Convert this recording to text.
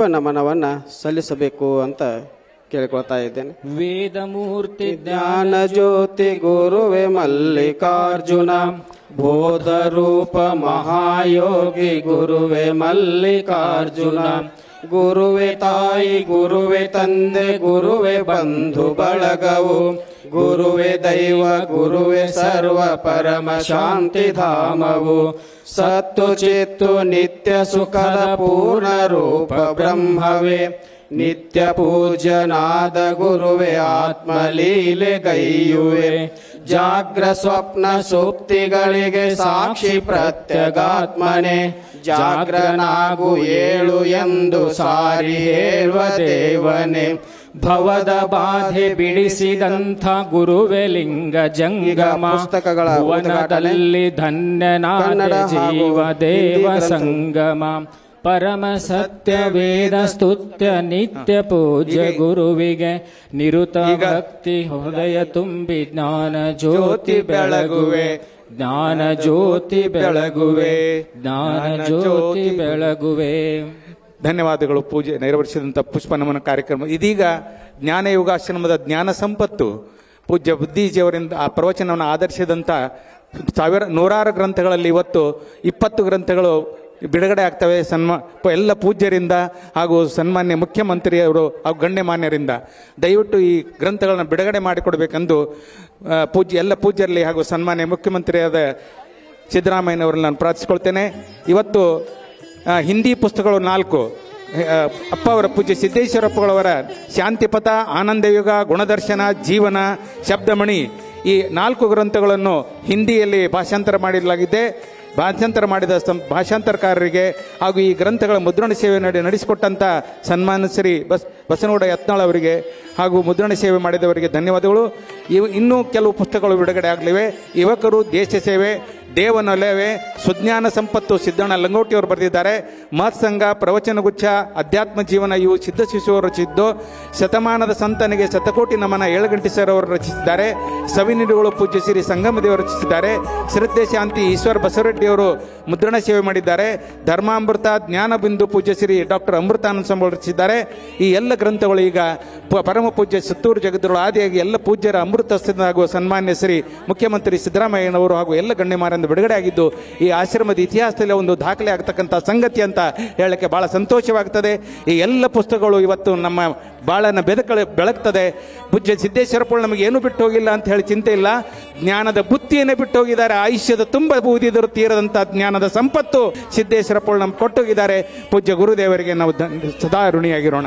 ಪುಷ್ಪ ನಮನವನ್ನ ಸಲ್ಲಿಸಬೇಕು ಅಂತ ಕೇಳಿಕೊಳ್ತಾ ಇದ್ದೇನೆ. ವೇದಮೂರ್ತಿ ಜ್ಞಾನ ಜ್ಯೋತಿ ಗುರುವೆ ಮಲ್ಲಿಕಾರ್ಜುನ ಬೋಧ ರೂಪ ಮಹಾಯೋಗಿ ಗುರುವೆ ಮಲ್ಲಿಕಾರ್ಜುನ. ಗುರುವೆ ತಾಯಿ ಗುರುವೆ ತಂದೆ ಗುರುವೆ ಬಂಧು ಬಳಗವು ಗುರುವೆ ದೈವ ಗುರುವೆ ಸರ್ವ ಪರಮ ಶಾಂತಿ ಧಾಮವು ಸತ್ತು ಚಿತ್ತು ನಿತ್ಯ ಸುಖದ ಪೂರ್ಣ ರೂಪ ಬ್ರಹ್ಮವೇ ನಿತ್ಯ ಪೂಜ್ಯನಾದ ಗುರುವೆ ಆತ್ಮಲೀಲೆ ಗೈಯುವೆ ಜಾಗ್ರ ಸ್ವಪ್ನ ಸೂಕ್ತಿಗಳಿಗೆ ಸಾಕ್ಷಿ ಪ್ರತ್ಯಗಾತ್ಮನೆ. ಜಾಗ್ರನಾಗು ಏಳು ಎಂದು ಸಾರಿ ಹೇಳುವ ದೇವನೇ. ಭವದ ಬಾಧೆ ಬಿಡಿಸಿದಂಥ ಗುರುವೆ ಲಿಂಗ ಜಂಗಮ. ಪುಸ್ತಕಗಳ ವನದಲ್ಲಿ ಧನ್ಯನಾದ ಜೀವ ದೇವ ಸಂಗಮ. ಪರಮ ಸತ್ಯ ವೇದ ಸ್ತುತ್ಯ ನಿತ್ಯ ಪೂಜ್ಯ ಗುರುವಿಗೆ ನಿರುತ ಭಕ್ತಿ ಹೃದಯ ತುಂಬಿ ಜ್ಞಾನ ಜ್ಯೋತಿ ಬೆಳಗುವೆ ಜ್ಞಾನ ಜ್ಯೋತಿ ಬೆಳಗುವೆ ಜ್ಞಾನ ಜ್ಯೋತಿ ಬೆಳಗುವೆ. ಧನ್ಯವಾದಗಳು ಪೂಜೆ ನೆರವೇರಿಸಿದಂಥ ಪುಷ್ಪ ನಮನ ಕಾರ್ಯಕ್ರಮ. ಇದೀಗ ಜ್ಞಾನ ಯೋಗಾಶ್ರಮದ ಜ್ಞಾನ ಸಂಪತ್ತು ಪೂಜ್ಯ ಬುದ್ಧಿಜಿಯವರಿಂದ ಆ ಪ್ರವಚನವನ್ನು ಆಧರಿಸಿದಂಥ ಸಾವಿರ ನೂರಾರು ಗ್ರಂಥಗಳಲ್ಲಿ ಇವತ್ತು ಇಪ್ಪತ್ತು ಗ್ರಂಥಗಳು ಬಿಡುಗಡೆ ಆಗ್ತವೆ. ಸನ್ಮಾ, ಎಲ್ಲ ಪೂಜ್ಯರಿಂದ ಹಾಗೂ ಸನ್ಮಾನ್ಯ ಮುಖ್ಯಮಂತ್ರಿಯವರು ಹಾಗೂ ಗಣ್ಯಮಾನ್ಯರಿಂದ. ದಯವಿಟ್ಟು ಈ ಗ್ರಂಥಗಳನ್ನು ಬಿಡುಗಡೆ ಮಾಡಿಕೊಡ್ಬೇಕೆಂದು ಪೂಜ್ಯ, ಎಲ್ಲ ಪೂಜ್ಯರಲ್ಲಿ ಹಾಗೂ ಸನ್ಮಾನ್ಯ ಮುಖ್ಯಮಂತ್ರಿಯಾದ ಸಿದ್ದರಾಮಯ್ಯನವರಲ್ಲಿ ನಾನು ಪ್ರಾರ್ಥಿಸ್ಕೊಳ್ತೇನೆ. ಇವತ್ತು ಹಿಂದಿ ಪುಸ್ತಕಗಳು ನಾಲ್ಕು. ಅಪ್ಪ ಅವರ ಪೂಜ್ಯ ಸಿದ್ದೇಶ್ವರಪ್ಪಗಳವರ ಶಾಂತಿಪಥ, ಆನಂದಯುಗ, ಗುಣದರ್ಶನ, ಜೀವನ, ಶಬ್ದಮಣಿ ಈ ನಾಲ್ಕು ಗ್ರಂಥಗಳನ್ನು ಹಿಂದಿಯಲ್ಲಿ ಭಾಷಾಂತರ ಮಾಡಲಾಗಿದೆ ಭಾಷಾಂತರ ಮಾಡಿದ ಭಾಷಾಂತರಕಾರರಿಗೆ ಹಾಗೂ ಈ ಗ್ರಂಥಗಳ ಮುದ್ರಣ ಸೇವೆ ನಡೆ ನಡೆಸಿಕೊಟ್ಟಂಥ ಸನ್ಮಾನ ಶ್ರೀ ಬಸ್, ಬಸನಗೌಡ ಯತ್ನಾಳ್ ಅವರಿಗೆ ಹಾಗೂ ಮುದ್ರಣ ಸೇವೆ ಮಾಡಿದವರಿಗೆ ಧನ್ಯವಾದಗಳು. ಇವು ಇನ್ನೂ ಕೆಲವು ಪುಸ್ತಕಗಳು ಬಿಡುಗಡೆ ಆಗಲಿವೆ. ಯುವಕರು ದೇಶ ಸೇವೆ ದೇವನೊಲೆವೆ, ಸುಜ್ಞಾನ ಸಂಪತ್ತು, ಸಿದ್ದಣ್ಣ ಲಂಗೋಟಿಯವರು ಬರೆದಿದ್ದಾರೆ. ಮಹತ್ಸಂಗ ಪ್ರವಚನಗುಚ್ಛ ಅಧ್ಯಾತ್ಮ ಜೀವನ ಇವು ಸಿದ್ಧ ಶಿಶುವರು ರಚಿಸಿದ್ದು ಶತಮಾನದ ಸಂತನಿಗೆ ಶತಕೋಟಿ ನಮನ ಏಳುಗಂಟಿ ಸರ್ ಅವರು ರಚಿಸಿದ್ದಾರೆ. ಸವಿನಿಡುಗಳು ಪೂಜ್ಯ ಶ್ರೀ ಸಂಗಮದೇವರು ರಚಿಸಿದ್ದಾರೆ. ಶ್ರದ್ಧೆ ಶಾಂತಿ ಈಶ್ವರ್ ಬಸವರೆಡ್ಡಿಯವರು ಮುದ್ರಣ ಸೇವೆ ಮಾಡಿದ್ದಾರೆ. ಧರ್ಮಾಮೃತ, ಜ್ಞಾನ ಬಿಂದು ಪೂಜ್ಯ ಶ್ರೀ ಡಾಕ್ಟರ್ ಅಮೃತಾನಂದ ಸಂಬಳ ರಚಿಸಿದ್ದಾರೆ. ಈ ಎಲ್ಲ ಗ್ರಂಥಗಳು ಈಗ ಪರಮ ಪೂಜ್ಯ ಸುತ್ತೂರು ಜಗದ್ದರು ಆದಿಯಾಗಿ ಎಲ್ಲ ಪೂಜ್ಯರ ಅಮೃತ ಹಾಗೂ ಸನ್ಮಾನ್ಯ ಶ್ರೀ ಮುಖ್ಯಮಂತ್ರಿ ಸಿದ್ದರಾಮಯ್ಯನವರು ಹಾಗೂ ಎಲ್ಲ ಗಣ್ಯಮಾರಿಂದ ಬಿಡುಗಡೆ ಆಗಿದ್ದು ಈ ಆಶ್ರಮದ ಇತಿಹಾಸದಲ್ಲಿ ಒಂದು ದಾಖಲೆ ಆಗ್ತಕ್ಕಂಥ ಸಂಗತಿ ಅಂತ ಹೇಳಕ್ಕೆ ಭಾಳ ಸಂತೋಷವಾಗ್ತದೆ. ಈ ಎಲ್ಲ ಪುಸ್ತಕಗಳು ಇವತ್ತು ನಮ್ಮ ಬಾಳನ್ನ ಬೆದಕಳೆ, ಬೆಳಗ್ತದೆ. ಪೂಜ್ಯ ಸಿದ್ದೇಶ್ವರಪ್ಪಳು ನಮಗೆ ಏನು ಬಿಟ್ಟು ಹೋಗಿಲ್ಲ ಅಂತ ಹೇಳಿ ಚಿಂತೆ ಇಲ್ಲ. ಜ್ಞಾನದ ಬುತ್ತಿಯನ್ನೇ ಬಿಟ್ಟು ಹೋಗಿದ್ದಾರೆ. ಆಯುಷ್ಯದ ತುಂಬ ಬೂದಿದರು ತೀರದಂಥ ಜ್ಞಾನದ ಸಂಪತ್ತು ಸಿದ್ದೇಶ್ವರಪ್ಪಳು ನಮ್ಗೆ ಕೊಟ್ಟೋಗಿದ್ದಾರೆ ಪೂಜ್ಯ ಗುರುದೇವರಿಗೆ ನಾವು ಸದಾ ಋಣಿಯಾಗಿರೋಣ.